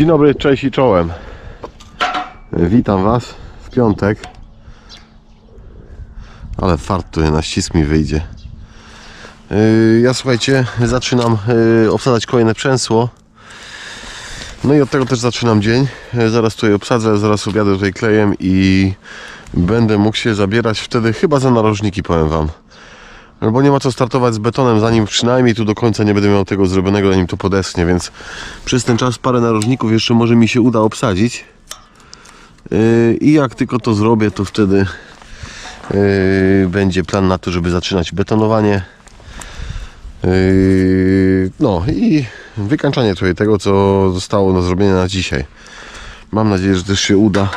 Dzień dobry, cześć i czołem. Witam Was w piątek. Ale fart tutaj na ścisk mi wyjdzie. Yy, Ja słuchajcie, zaczynam yy, obsadzać kolejne przęsło. No i od tego też zaczynam dzień. Yy, Zaraz tutaj obsadzę, zaraz objadę tutaj klejem i będę mógł się zabierać wtedy chyba za narożniki, powiem Wam. No bo nie ma co startować z betonem, zanim przynajmniej tu do końca nie będę miał tego zrobionego, zanim to podeschnie, więc przez ten czas parę narożników jeszcze może mi się uda obsadzić. Yy, I jak tylko to zrobię, to wtedy yy, będzie plan na to, żeby zaczynać betonowanie. Yy, No i wykańczanie tutaj tego, co zostało do zrobienia na dzisiaj. Mam nadzieję, że też się uda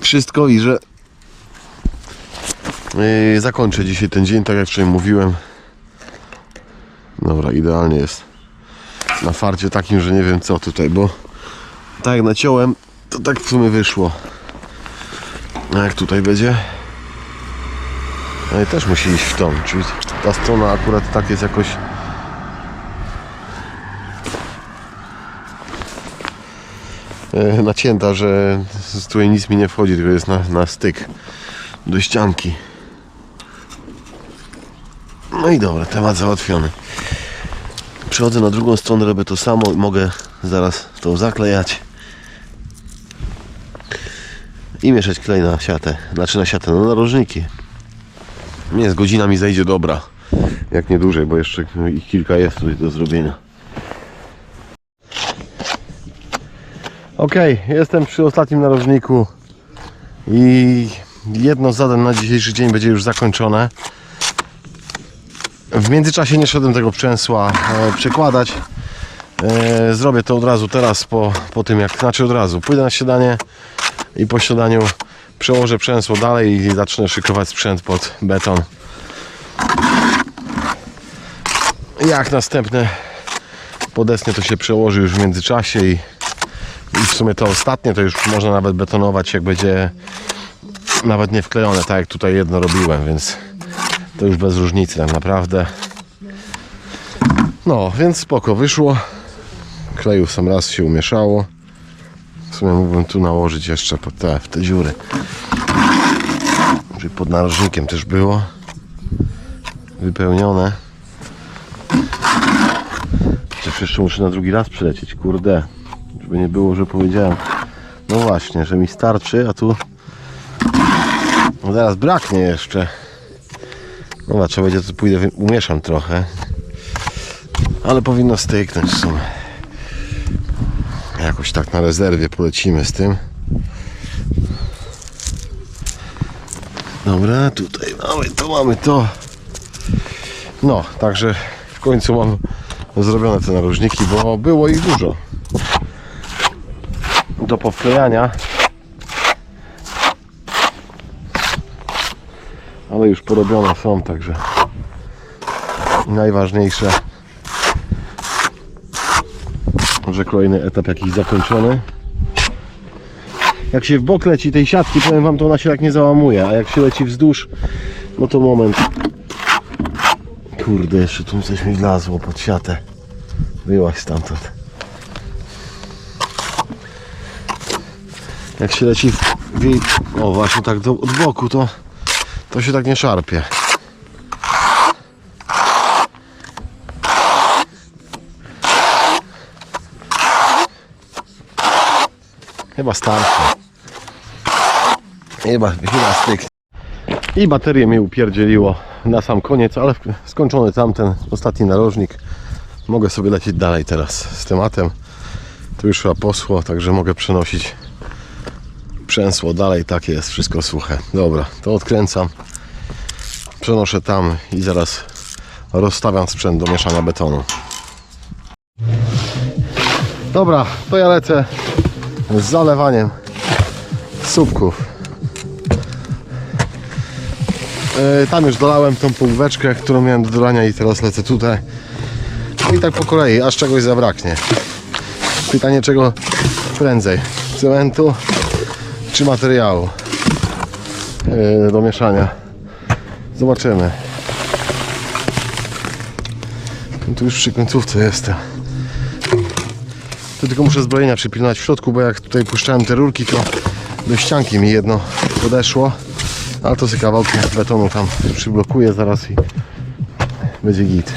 wszystko i że Yy, zakończę dzisiaj ten dzień, tak jak wczoraj mówiłem. Dobra, idealnie jest. Na farcie takim, że nie wiem co tutaj, bo tak jak naciąłem, to tak w sumie wyszło. A jak tutaj będzie? No i też musi iść w tą, czyli ta strona akurat tak jest jakoś e, nacięta, że z której nic mi nie wchodzi, tylko jest na, na styk do ścianki. No i dobra, temat załatwiony. Przechodzę na drugą stronę, robię to samo i mogę zaraz to zaklejać. I mieszać klej na siatę, znaczy na siatę, no narożniki. Nie, z godzina mi zejdzie dobra. Jak nie dłużej, bo jeszcze ich kilka jest tutaj do zrobienia. Ok, jestem przy ostatnim narożniku i jedno zadań na dzisiejszy dzień będzie już zakończone. W międzyczasie nie szedłem tego przęsła e, przekładać. E, zrobię to od razu teraz po, po tym jak, znaczy od razu. Pójdę na śniadanie i po śniadaniu przełożę przęsło dalej i zacznę szykować sprzęt pod beton. Jak następne podesnie to się przełoży już w międzyczasie i, i w sumie to ostatnie to już można nawet betonować jak będzie nawet nie wklejone, tak jak tutaj jedno robiłem, więc to już bez różnicy tak naprawdę. No, więc spoko, wyszło. Kleju sam raz się umieszało. W sumie mógłbym tu nałożyć jeszcze pod te, w te dziury. Żeby pod narożnikiem też było. Wypełnione. Chociaż jeszcze muszę na drugi raz przylecieć, kurde. Żeby nie było, że powiedziałem. No właśnie, że mi starczy, a tu no zaraz braknie jeszcze. No trzeba będzie to pójdę, umieszam trochę. Ale powinno styknąć w sumie. Jakoś tak na rezerwie polecimy z tym. Dobra, tutaj mamy to, mamy to. No, także w końcu mam zrobione te narożniki, bo było ich dużo. Do powklejania. Ale już porobione są, także najważniejsze, że kolejny etap jakiś zakończony. Jak się w bok leci tej siatki, powiem wam, to ona się tak nie załamuje, a jak się leci wzdłuż, no to moment. Kurde, jeszcze tu coś mi wlazło pod siatę. Wyłaś stamtąd. Jak się leci w, jej, o właśnie tak do, od boku, to to się tak nie szarpie. Chyba starczy. Chyba, chyba styk. I baterię mi upierdzieliło na sam koniec, ale skończony tamten ostatni narożnik. Mogę sobie lecieć dalej teraz z tematem. Tu już chyba posło, także mogę przenosić przęsło dalej, takie jest wszystko suche. Dobra, to odkręcam, przenoszę tam i zaraz rozstawiam sprzęt do mieszania betonu. Dobra, to ja lecę z zalewaniem słupków. Yy, tam już dolałem tą półweczkę, którą miałem do dolania i teraz lecę tutaj. No i tak po kolei, aż czegoś zabraknie. Pytanie czego prędzej, cementu czy materiału yy, do mieszania. Zobaczymy. No tu już przy końcówce jestem. To tylko muszę zbrojenia przypilnować w środku, bo jak tutaj puszczałem te rurki, to do ścianki mi jedno podeszło. Ale to sobie kawałki betonu tam przyblokuję zaraz i będzie git.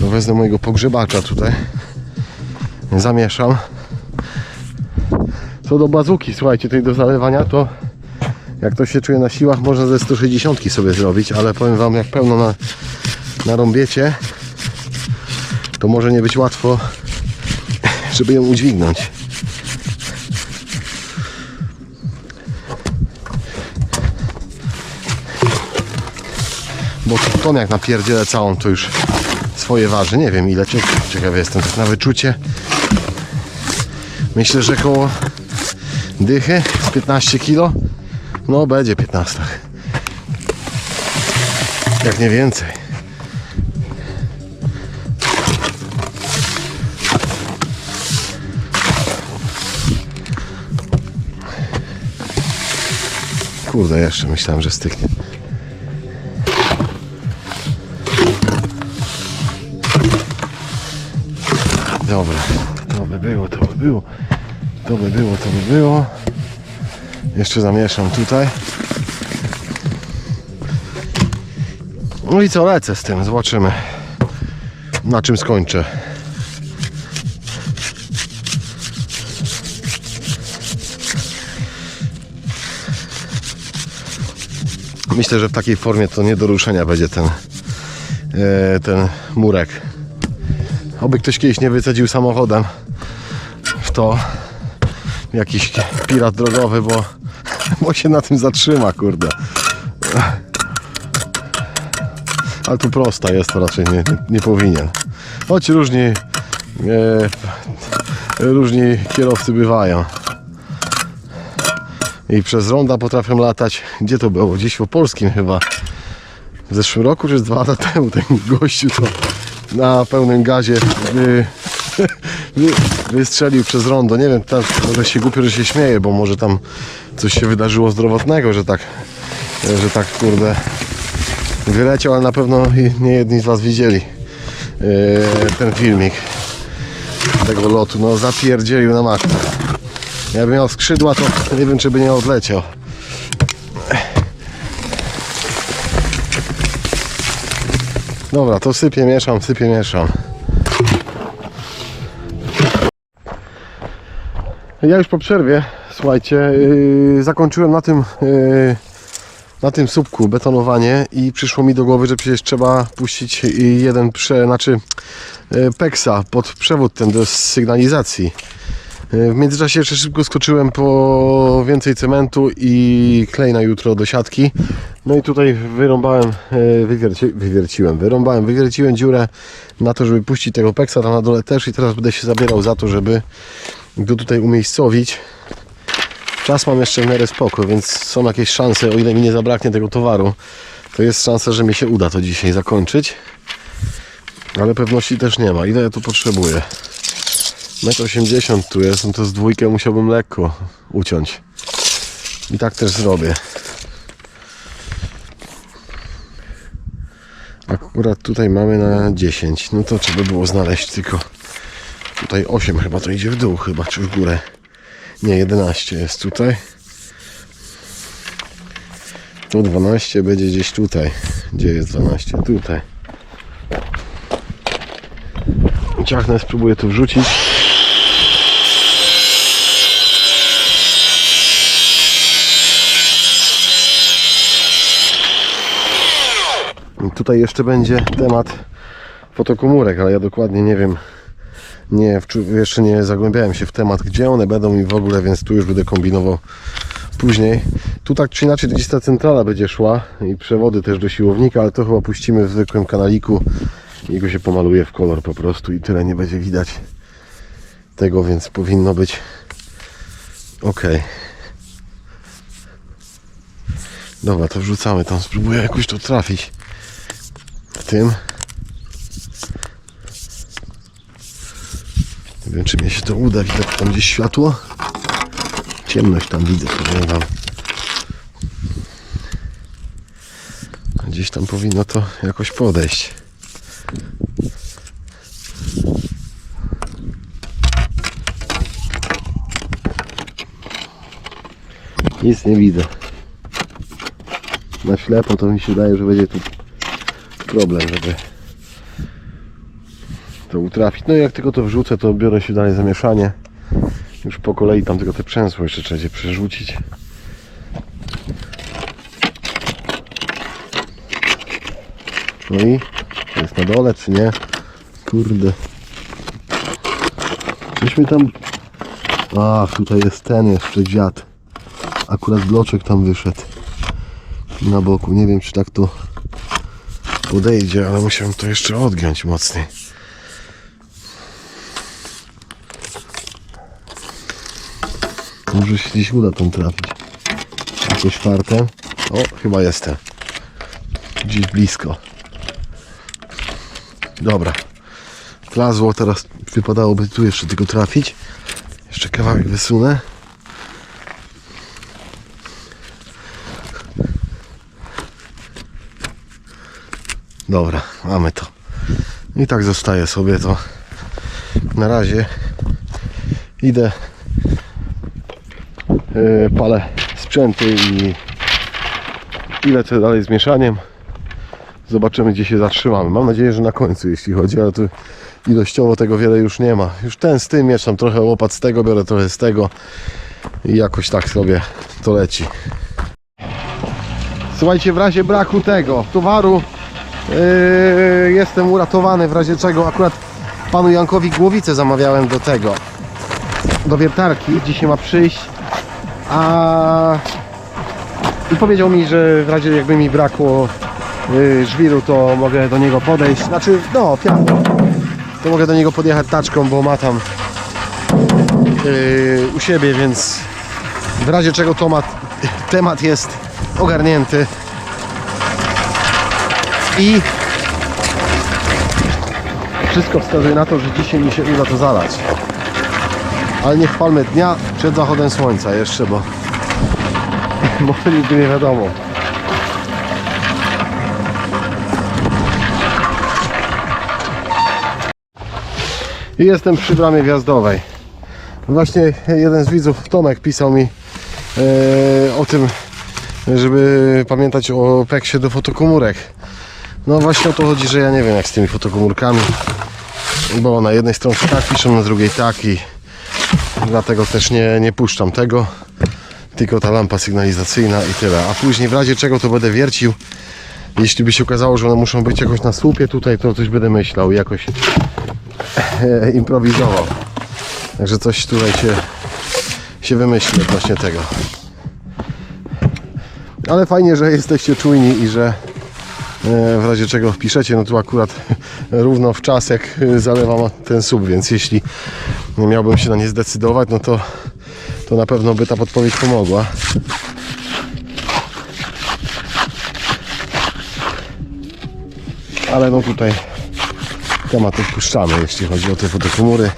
No wezmę mojego pogrzebacza tutaj. Zamieszam. Co do bazuki, słuchajcie, tej do zalewania, to jak to się czuje na siłach, można ze 160 sobie zrobić, ale powiem Wam, jak pełno na, narąbiecie, to może nie być łatwo, żeby ją udźwignąć. Bo tą jak napierdzielę całą, to już swoje waży. Nie wiem ile, ciekaw, ciekawy jestem tak na wyczucie. Myślę, że koło dychy z 15 kg. No będzie 15. Jak nie więcej. Kurde, jeszcze myślałem, że styknie. Dobra, to by było, to by było. To by było, to by było. Jeszcze zamieszam tutaj. No i co, lecę z tym, zobaczymy na czym skończę. Myślę, że w takiej formie to nie do ruszenia będzie ten, e, ten murek. Oby ktoś kiedyś nie wycedził samochodem w to jakiś pirat drogowy, bo, bo się na tym zatrzyma, kurde. Ale tu prosta jest, to raczej nie, nie powinien. Choć różni, e, różni kierowcy bywają. I przez ronda potrafią latać. Gdzie to było? Gdzieś w Opolskim chyba. W zeszłym roku, czy dwa lata temu ten gościu to na pełnym gazie wy, wystrzelił przez rondo. Nie wiem, tak, może się głupio, że się śmieje, bo może tam coś się wydarzyło zdrowotnego, że tak, że tak kurde wyleciał, ale na pewno nie jedni z Was widzieli yy, ten filmik tego lotu. No zapierdzielił na maksa. Jakby miał skrzydła, to nie wiem, czy by nie odleciał. Dobra, to sypię, mieszam, sypię, mieszam. Ja już po przerwie, słuchajcie, yy, zakończyłem na tym, yy, na tym słupku betonowanie i przyszło mi do głowy, że przecież trzeba puścić jeden prze, znaczy yy, peksa pod przewód ten do sygnalizacji. W międzyczasie jeszcze szybko skoczyłem po więcej cementu i klej na jutro do siatki. No i tutaj wyrąbałem, e, wywierci, wywierciłem, wyrąbałem, wywierciłem dziurę na to, żeby puścić tego peksa tam na dole też i teraz będę się zabierał za to, żeby go tutaj umiejscowić. Czas mam jeszcze w miarę spoko, więc są jakieś szanse, o ile mi nie zabraknie tego towaru, to jest szansa, że mi się uda to dzisiaj zakończyć. Ale pewności też nie ma. Ile ja tu potrzebuję? 1,80 m tu jest, no to z dwójkę musiałbym lekko uciąć. I tak też zrobię. Akurat tutaj mamy na 10. No to trzeba było znaleźć tylko tutaj 8 chyba to idzie w dół chyba, czy w górę. Nie, 11 jest tutaj. Tu 12 będzie gdzieś tutaj. Gdzie jest 12? Tutaj. Ciachnę, spróbuję tu wrzucić. Tutaj jeszcze będzie temat fotokomórek, ale ja dokładnie nie wiem, nie, jeszcze nie zagłębiałem się w temat, gdzie one będą i w ogóle, więc tu już będę kombinował później. Tu tak czy inaczej gdzieś ta centrala będzie szła i przewody też do siłownika, ale to chyba puścimy w zwykłym kanaliku i go się pomaluje w kolor po prostu i tyle nie będzie widać tego, więc powinno być ok. Dobra, to wrzucamy tam, spróbuję jakoś to trafić w tym. wiem, czy mi się to uda. Widzę tam gdzieś światło. Ciemność tam widzę, powiem wam. Gdzieś tam powinno to jakoś podejść. Nic nie widzę. Na ślepo to mi się daje, że będzie tu problem, żeby to utrafić. No i jak tylko to wrzucę, to biorę się dalej za mieszanie. Już po kolei tam tylko te przęsło jeszcze trzeba się przerzucić. No i jest na dole, czy nie? Kurde. Czyśmy tam... A, tutaj jest ten jeszcze dziad. Akurat bloczek tam wyszedł. Na boku. Nie wiem, czy tak to podejdzie, ale musiałem to jeszcze odgiąć mocniej. Może się gdzieś uda tam trafić. Jakoś fartem. O, chyba jestem. Gdzieś blisko. Dobra. Wlazło, teraz wypadałoby tu jeszcze tylko trafić. Jeszcze kawałek wysunę. Dobra, mamy to. I tak zostaje sobie to. Na razie idę palę sprzęty i i lecę dalej z mieszaniem. Zobaczymy gdzie się zatrzymamy. Mam nadzieję, że na końcu jeśli chodzi, ale tu ilościowo tego wiele już nie ma. Już ten z tym mieszam trochę łopat z tego, biorę trochę z tego i jakoś tak sobie to leci. Słuchajcie, w razie braku tego towaru yy, jestem uratowany, w razie czego akurat panu Jankowi głowicę zamawiałem do tego, do wiertarki. Dzisiaj ma przyjść, a i powiedział mi, że w razie jakby mi brakło yy, żwiru, to mogę do niego podejść. Znaczy, no, piachu. To mogę do niego podjechać taczką, bo ma tam yy, u siebie, więc w razie czego temat, temat jest ogarnięty. I wszystko wskazuje na to, że dzisiaj mi się uda to zalać. Ale nie chwalmy dnia przed zachodem słońca jeszcze, bo może nigdy nie wiadomo. I jestem przy bramie wjazdowej. Właśnie jeden z widzów, Tomek, pisał mi e, o tym, żeby pamiętać o peksie do fotokomórek. No właśnie o to chodzi, że ja nie wiem jak z tymi fotokomórkami, bo na jednej stronie tak piszą, na drugiej tak i dlatego też nie, nie puszczam tego tylko ta lampa sygnalizacyjna i tyle. A później w razie czego to będę wiercił. Jeśli by się okazało, że one muszą być jakoś na słupie tutaj, to coś będę myślał i jakoś e, improwizował. Także coś tutaj się, się wymyśli odnośnie tego. Ale fajnie, że jesteście czujni i że w razie czego wpiszecie, no tu akurat równo w czas jak zalewam ten sub, więc jeśli miałbym się na nie zdecydować, no to to na pewno by ta podpowiedź pomogła. Ale no tutaj temat odpuszczamy, jeśli chodzi o te fotokomury.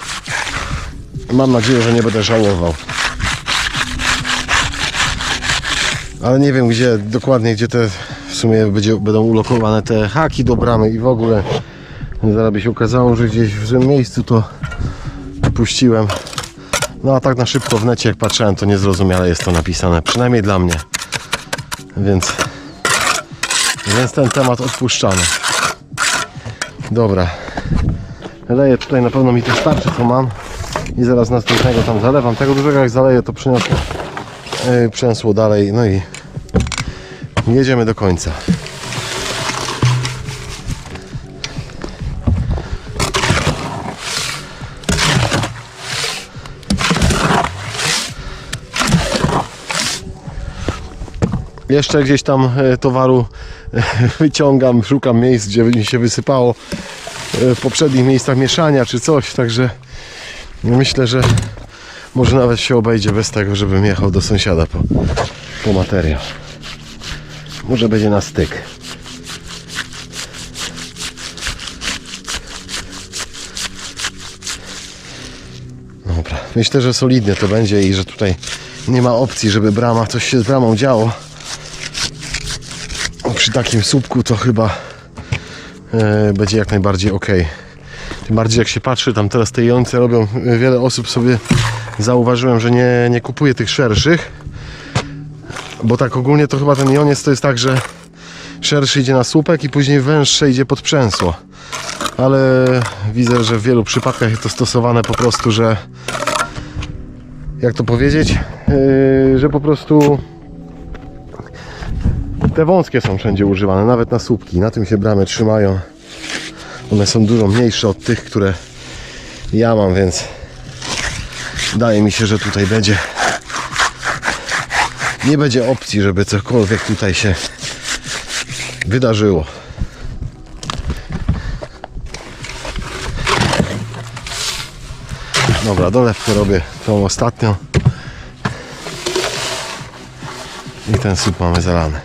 Mam nadzieję, że nie będę żałował. Ale nie wiem gdzie dokładnie, gdzie te sumie będzie, będą ulokowane te haki do bramy i w ogóle zaraz by się okazało, że gdzieś w złym miejscu to puściłem. No a tak na szybko w necie jak patrzyłem to niezrozumiale jest to napisane, przynajmniej dla mnie. Więc, więc ten temat odpuszczamy. Dobra. Leję tutaj na pewno mi to starczy co mam. I zaraz następnego tam zalewam. Tego dużego jak zaleję to przyniosę yy, przęsło dalej. No i jedziemy do końca. Jeszcze gdzieś tam e, towaru e, wyciągam, szukam miejsc, gdzie mi się wysypało e, w poprzednich miejscach mieszania czy coś, także myślę, że może nawet się obejdzie bez tego, żebym jechał do sąsiada po, po materiał. Może będzie na styk. Dobra, myślę, że solidnie to będzie i że tutaj nie ma opcji, żeby brama, coś się z bramą działo przy takim słupku to chyba e, będzie jak najbardziej ok. Tym bardziej jak się patrzy, tam teraz te jące robią, e, wiele osób sobie zauważyłem, że nie, nie kupuje tych szerszych, Bo tak ogólnie to chyba ten joniec to jest tak, że szerszy idzie na słupek i później węższe idzie pod przęsło. Ale widzę, że w wielu przypadkach jest to stosowane po prostu, że jak to powiedzieć, yy, że po prostu te wąskie są wszędzie używane, nawet na słupki. Na tym się bramy trzymają. One są dużo mniejsze od tych, które ja mam, więc wydaje mi się, że tutaj będzie nie będzie opcji, żeby cokolwiek tutaj się wydarzyło. Dobra, dolewkę robię tą ostatnią. I ten słup mamy zalany.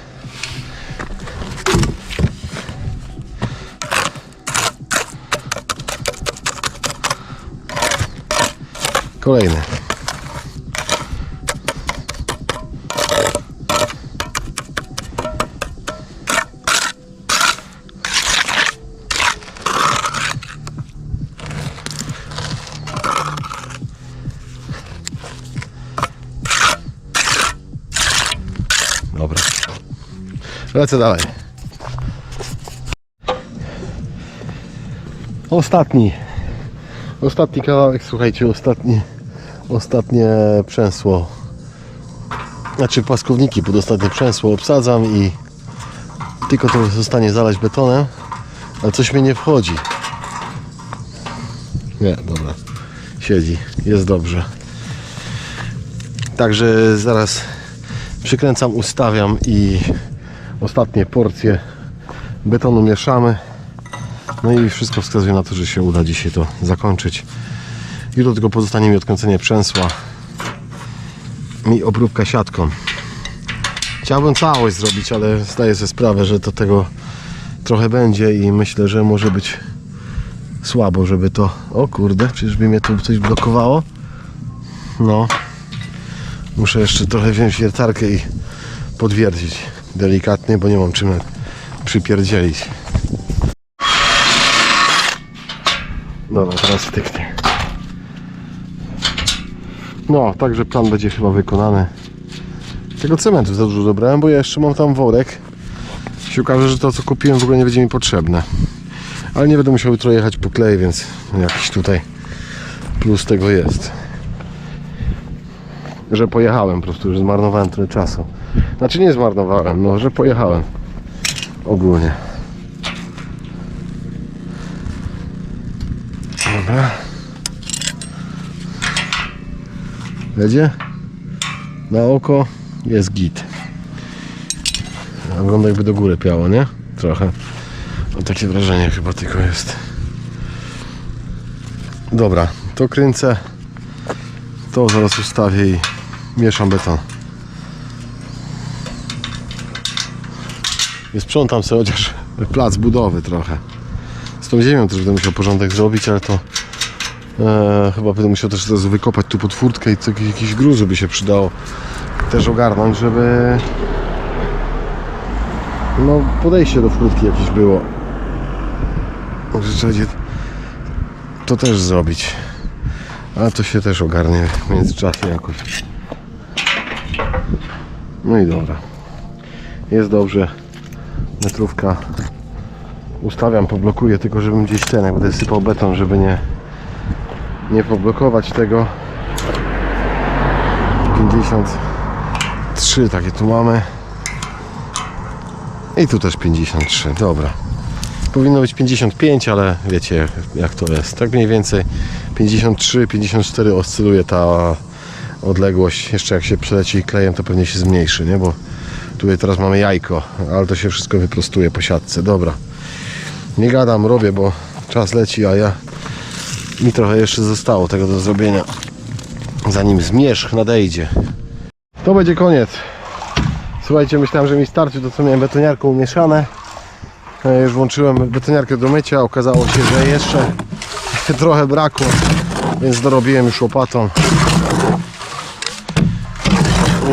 Kolejny. Lecę dalej. Ostatni. Ostatni kawałek, słuchajcie, ostatni, ostatnie przęsło. Znaczy płaskowniki pod ostatnie przęsło obsadzam i tylko to zostanie zalać betonem, ale coś mnie nie wchodzi. Nie, dobra. Siedzi, jest dobrze. Także zaraz przykręcam, ustawiam i ostatnie porcje betonu mieszamy. No i wszystko wskazuje na to, że się uda dzisiaj to zakończyć. Jutro tylko pozostanie mi odkręcenie przęsła i obróbka siatką. Chciałbym całość zrobić, ale zdaję sobie sprawę, że to tego trochę będzie i myślę, że może być słabo, żeby to... O kurde, przecież by mnie tu coś blokowało. No. Muszę jeszcze trochę wziąć wiertarkę i podwiercić delikatnie, bo nie mam czym przypierdzielić. Dobra, teraz styknie. No, także plan będzie chyba wykonany. Tego cementu za dużo dobrałem, bo ja jeszcze mam tam worek. Się okaże, że to co kupiłem w ogóle nie będzie mi potrzebne. Ale nie będę musiał jutro jechać po klej, więc jakiś tutaj plus tego jest. Że pojechałem po prostu, że zmarnowałem tyle czasu. Znaczy nie zmarnowałem, no, że pojechałem. Ogólnie. Dobra. Będzie? Na oko jest git. Wygląda jakby do góry piało, nie? Trochę. Mam takie wrażenie chyba tylko jest. Dobra, to kręcę. To zaraz ustawię i mieszam beton. Sprzątam sobie chociaż plac budowy trochę. Z tą ziemią też będę musiał porządek zrobić, ale to e, chyba będę musiał też teraz wykopać tu pod furtkę i co, jakiś gruz, żeby się przydało też ogarnąć, żeby no podejście do furtki jakieś było. Także trzeba będzie to też zrobić. Ale to się też ogarnie w międzyczasie jakoś. No i dobra. Jest dobrze. Metrówka. Ustawiam, poblokuję, tylko żebym gdzieś ten, jak będę sypał beton, żeby nie nie poblokować tego. 53 takie tu mamy. I tu też 53, dobra. Powinno być 55, ale wiecie jak to jest, tak mniej więcej 53, 54 oscyluje ta odległość, jeszcze jak się przeleci klejem to pewnie się zmniejszy, nie, bo tutaj teraz mamy jajko, ale to się wszystko wyprostuje po siatce, dobra. Nie gadam, robię, bo czas leci, a ja mi trochę jeszcze zostało tego do zrobienia zanim zmierzch nadejdzie. To będzie koniec. Słuchajcie, myślałem, że mi starczy to co miałem betoniarką umieszane. E, już włączyłem betoniarkę do mycia okazało się, że jeszcze trochę brakło więc dorobiłem już łopatą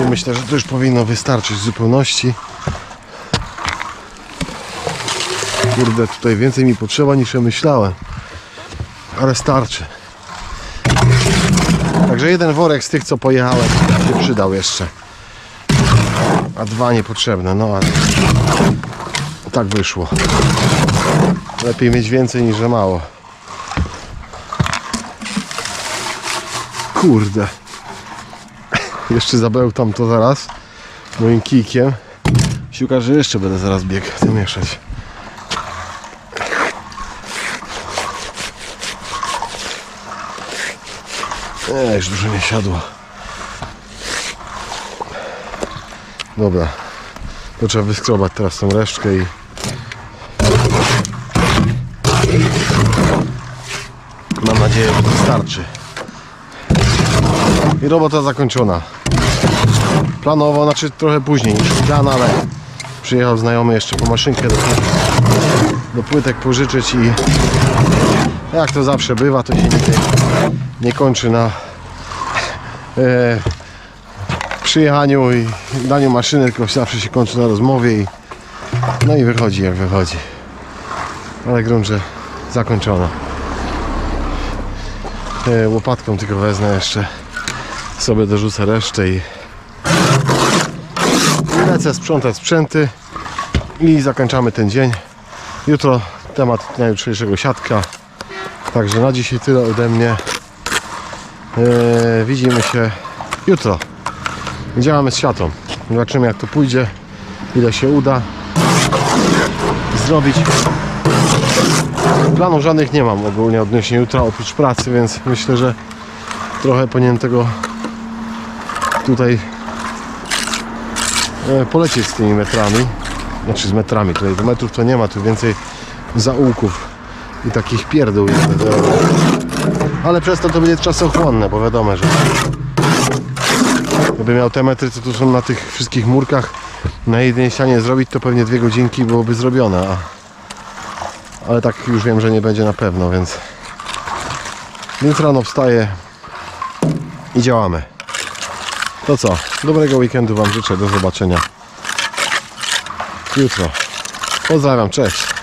myślę, że to już powinno wystarczyć w zupełności kurde, tutaj więcej mi potrzeba niż ja myślałem ale starczy Także jeden worek z tych co pojechałem się przydał jeszcze a dwa niepotrzebne. No ale tak wyszło. Lepiej mieć więcej niż że mało. Kurde. Jeszcze zabełtam to zaraz moim kijkiem. Się że jeszcze będę zaraz biegł to mieszać. Ej, już dużo nie siadło. Dobra. To trzeba wyskrobać teraz tą resztkę i mam nadzieję, że to starczy. I robota zakończona. Planowo, znaczy trochę później niż plan, ale przyjechał znajomy jeszcze po maszynkę do, do płytek pożyczyć i jak to zawsze bywa, to się nie, nie kończy na e, przyjechaniu i daniu maszyny, tylko zawsze się kończy na rozmowie i no i wychodzi jak wychodzi. Ale grunt, że zakończono. E, łopatką tylko wezmę jeszcze sobie dorzucę resztę i lecę sprzątać sprzęty i zakończamy ten dzień. Jutro temat dnia jutrzejszego siatka. Także na dzisiaj tyle ode mnie. Eee, widzimy się jutro. Działamy z siatą. Zobaczymy jak to pójdzie, ile się uda zrobić. Planów żadnych nie mam ogólnie odnośnie jutra oprócz pracy, więc myślę, że trochę powinienem tego tutaj e, polecieć z tymi metrami. Znaczy z metrami, tutaj do metrów to nie ma, tu więcej zaułków i takich pierdół. Ale przez to to będzie czasochłonne, bo wiadomo, że gdyby miał te metry, co tu są na tych wszystkich murkach na jednej ścianie zrobić, to pewnie dwie godzinki byłoby zrobione, ale tak już wiem, że nie będzie na pewno, więc więc rano wstaję i działamy. To co? Dobrego weekendu Wam życzę. Do zobaczenia jutro. Pozdrawiam, cześć.